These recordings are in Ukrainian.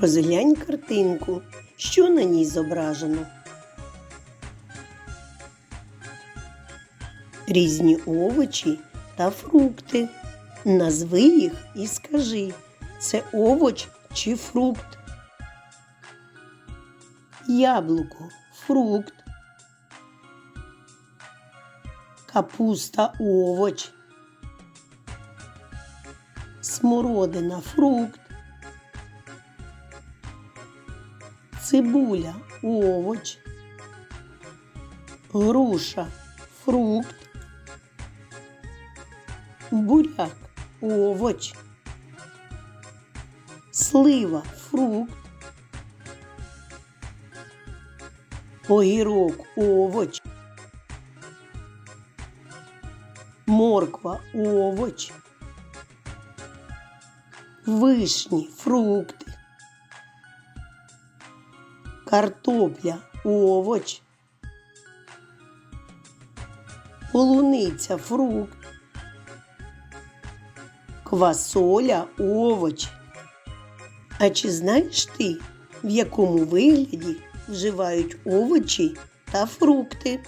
Розглянь картинку, що на ній зображено. Різні овочі та фрукти. Назви їх і скажи, це овоч чи фрукт. Яблуко фрукт. Капуста овоч. Смородина фрукт. Цибуля овоч. Груша фрукт. Буряк овоч. Слива фрукт. Огірок овоч. Морква овоч. Вишні фрукти. Картопля овоч. Полуниця фрукт. Квасоля овоч. А чи знаєш ти, в якому вигляді вживають овочі та фрукти?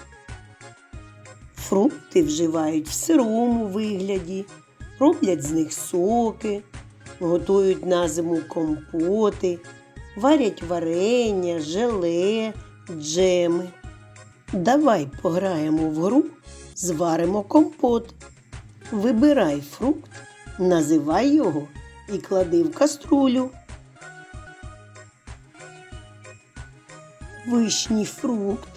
Фрукти вживають в сирому вигляді, роблять з них соки, готують на зиму компоти, варять варення, желе, джеми. Давай пограємо в гру, зваримо компот. Вибирай фрукт, називай його і клади в каструлю. Вишній фрукт.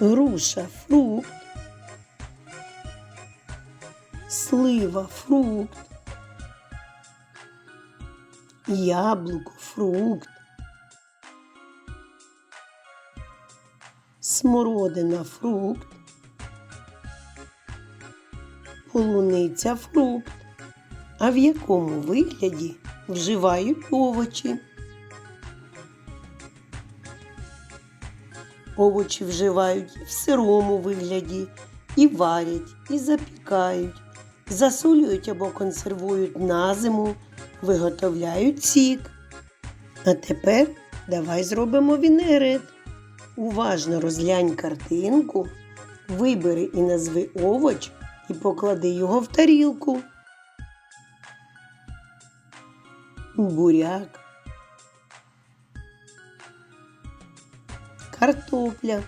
Груша фрукт. Слива фрукт. Яблуко фрукт. Смородина фрукт. Полуниця фрукт. А в якому вигляді вживають овочі? Овочі вживають і в сирому вигляді, і варять, і запікають, засолюють або консервують на зиму, виготовляють сік. А тепер давай зробимо вінегрет. Уважно розглянь картинку, вибери і назви овоч і поклади його в тарілку. Буряк. Картопля.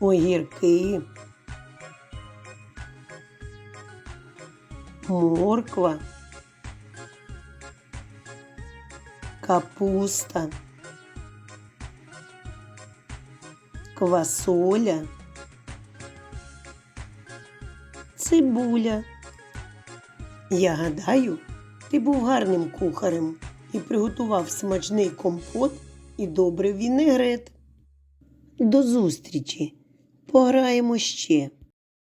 Огірки. Морква. Капуста. Квасоля. Цибуля. Я гадаю, ти був гарним кухарем і приготував смачний компот і добрий вінегрет. До зустрічі! Пограємо ще.